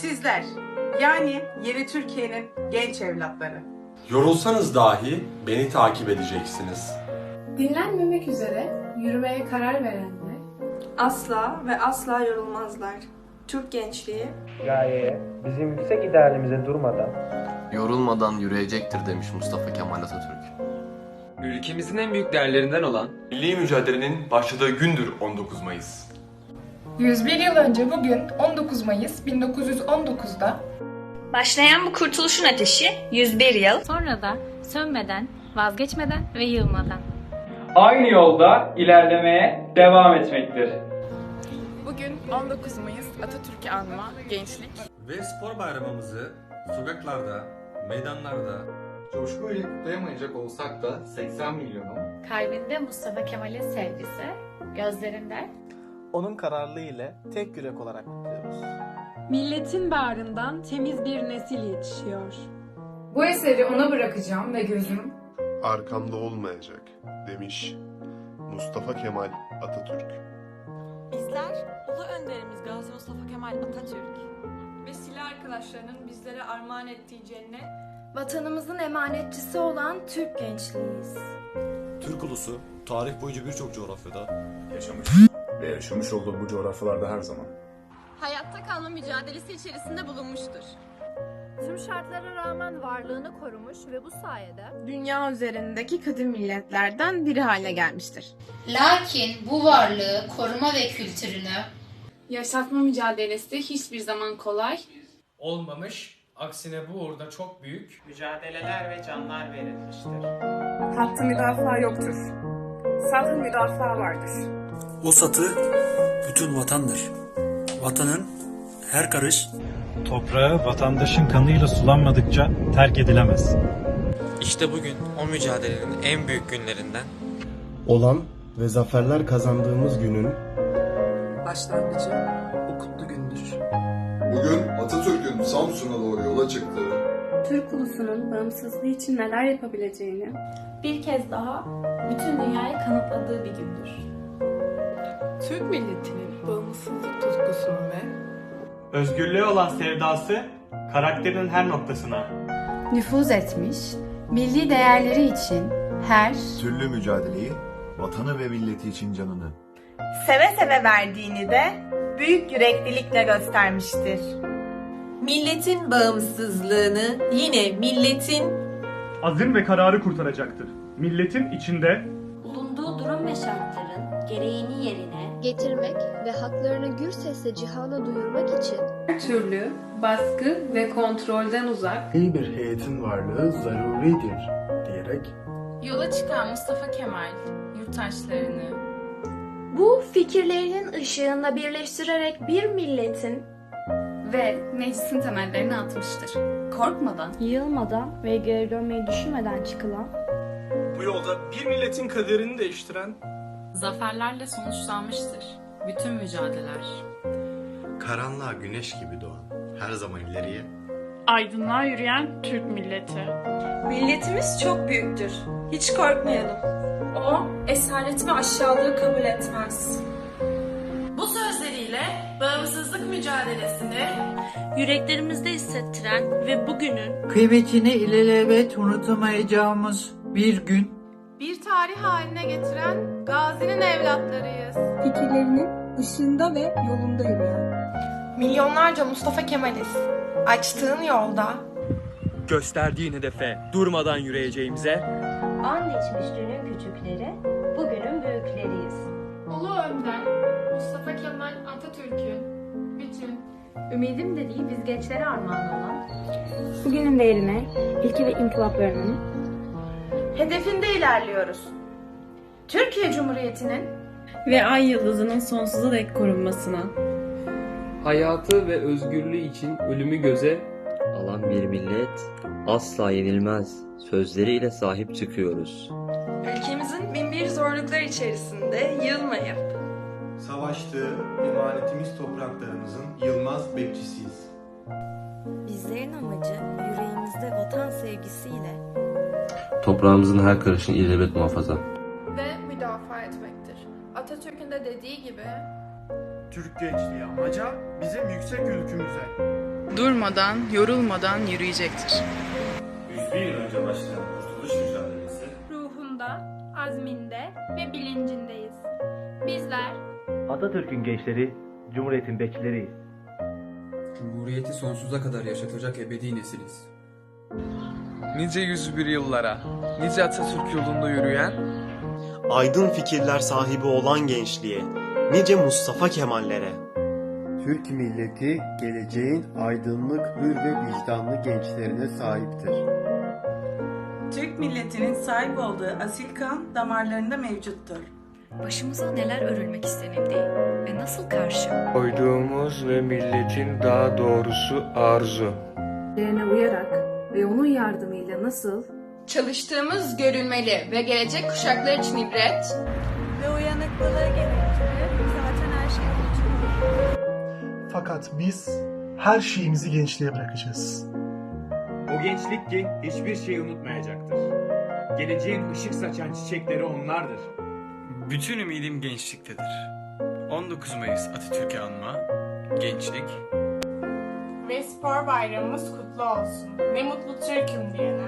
Sizler, yani yeni Türkiye'nin genç evlatları. Yorulsanız dahi beni takip edeceksiniz. Dinlenmemek üzere yürümeye karar verenler, Asla ve asla yorulmazlar. Türk gençliği gayeye, bizim yüksek idealimize durmadan Yorulmadan yürüyecektir demiş Mustafa Kemal Atatürk. Ülkemizin en büyük değerlerinden olan Milli mücadelenin başladığı gündür 19 Mayıs. 101 yıl önce bugün 19 Mayıs 1919'da Başlayan bu kurtuluşun ateşi 101 yıl Sonra da sönmeden, vazgeçmeden ve yılmadan. aynı yolda ilerlemeye devam etmektir. Bugün 19 Mayıs Atatürk'ü anma gençlik Ve spor bayramımızı sokaklarda, meydanlarda, Coşkuyla kutlayamayacak olsak da 80 milyonun Kalbinde Mustafa Kemal'in sevgisi, gözlerinde Onun kararlılığı ile tek yürek olarak kutluyoruz. Milletin bağrından temiz bir nesil yetişiyor. Bu eseri ona bırakacağım ve gözüm arkamda olmayacak demiş Mustafa Kemal Atatürk. Bizler Ulu Önderimiz Gazi Mustafa Kemal Atatürk ve silah arkadaşlarının bizlere armağan ettiği cennet Vatanımızın emanetçisi olan Türk gençliğiyiz. Türk ulusu tarih boyunca birçok coğrafyada Yaşamış ve yaşamış olduğu bu coğrafyalarda her zaman. Hayatta kalma mücadelesi içerisinde bulunmuştur. Tüm şartlara rağmen varlığını korumuş ve bu sayede dünya üzerindeki kadim milletlerden biri haline gelmiştir. Lakin bu varlığı, koruma ve kültürünü yaşatma mücadelesi hiçbir zaman kolay Olmamış, aksine bu uğurda çok büyük mücadeleler ve canlar verilmiştir. Hattı müdafaa yoktur. Sabrı müdafaa vardır. O satı bütün vatandır. Vatanın her karış Toprağı vatandaşın kanıyla sulanmadıkça terk edilemez. İşte bugün o mücadelenin en büyük günlerinden Olan ve zaferler kazandığımız günün Başlangıcı bu kutlu gündür. Bugün Atatürk'ün Samsun'a doğru yola çıktığı Türk ulusunun bağımsızlığı için neler yapabileceğini bir kez daha bütün dünyaya kanıtladığı bir gündür. Türk milletinin bağımsızlık tutkusunun ve Özgürlüğe olan sevdası karakterinin her noktasına. Nüfuz etmiş, milli değerleri için her türlü mücadeleyi, vatanı ve milleti için canını Seve seve verdiğini de büyük yüreklilikle göstermiştir. Milletin bağımsızlığını yine milletin Azim ve kararı kurtaracaktır. Milletin içinde bulunduğu durum ve şartların gereğini yerine getirmek ve haklarını gür sesle cihana duyurmak için her türlü baskı ve kontrolden uzak iyi bir heyetin varlığı zaruridir diyerek yola çıkan Mustafa Kemal yurttaşlarını bu fikirlerinin ışığında birleştirerek bir milletin ve meclisin temellerini atmıştır. Korkmadan, yılmadan ve geri dönmeyi düşünmeden çıkılan bu yolda bir milletin kaderini değiştiren zaferlerle sonuçlanmıştır. Bütün mücadeleler. karanlığa güneş gibi doğan her zaman ileriye aydınlığa yürüyen Türk milleti. Milletimiz çok büyüktür. Hiç korkmayalım. O esaret ve aşağılığı kabul etmez. Bu sözleriyle bağımsızlık mücadelesini yüreklerimizde hissettiren ve bugünün Kıymetini ilelebet unutamayacağımız bir gün Bir tarih haline getiren Gazi'nin evlatlarıyız. Fikirlerinin ışığında ve yolunda yürüyen. Milyonlarca Mustafa Kemal'iz. Açtığın yolda gösterdiğin hedefe durmadan yürüyeceğimize an geçmiş dünün küçükleri, bugünün büyükleriyiz. Ulu Önder Mustafa Kemal Atatürk'ün bütün Ümidim dediği biz gençlere armağan olan bugünün değerine, ilke ve inkılaplarının hedefinde ilerliyoruz. Türkiye Cumhuriyeti'nin ve ay yıldızının sonsuza dek korunmasına. hayatı ve özgürlüğü için ölümü göze Alan bir millet asla yenilmez sözleriyle sahip çıkıyoruz. ülkemizin binbir zorluklar içerisinde yılmayıp savaştığı emanetimiz topraklarımızın yılmaz bekçisiyiz. Bizlerin amacı yüreğimizde vatan sevgisiyle Toprağımızın her karışını ilelebet muhafaza. ve müdafaa etmektir. Atatürk'ün de dediği gibi Türk gençliği amaca bizim yüksek ülkümüze Durmadan, yorulmadan yürüyecektir. 101 yıl önce başlayan kurtuluş mücadelesi Ruhunda, azminde ve bilincindeyiz. Bizler Atatürk'ün gençleri, Cumhuriyet'in bekçileriyiz. Cumhuriyeti sonsuza kadar yaşatacak ebedi nesiliz. Nice 101 yıllara, nice Atatürk yolunda yürüyen aydın fikirler sahibi olan gençliğe, nice Mustafa Kemallere. Türk milleti geleceğin aydınlık, hür ve vicdanlı gençlerine sahiptir. Türk milletinin sahip olduğu asil kan damarlarında mevcuttur. başımıza neler örülmek istenildi ve nasıl karşı? Koyduğumuz ve milletin daha doğrusu arzu. Değerine uyarak ve onun yardımıyla nasıl Çalıştığımız görülmeli ve gelecek kuşaklar için ibret, Ve uyanıklılığı gerektirir. Zaten her şey unutulur. Fakat biz her şeyimizi gençliğe bırakacağız. O gençlik ki hiçbir şeyi unutmayacaktır. Geleceğin ışık saçan çiçekleri onlardır. Bütün ümidim gençliktedir. 19 Mayıs Atatürk'ü anma, gençlik, ve spor bayramımız kutlu olsun. Ne mutlu Türk'üm diyene.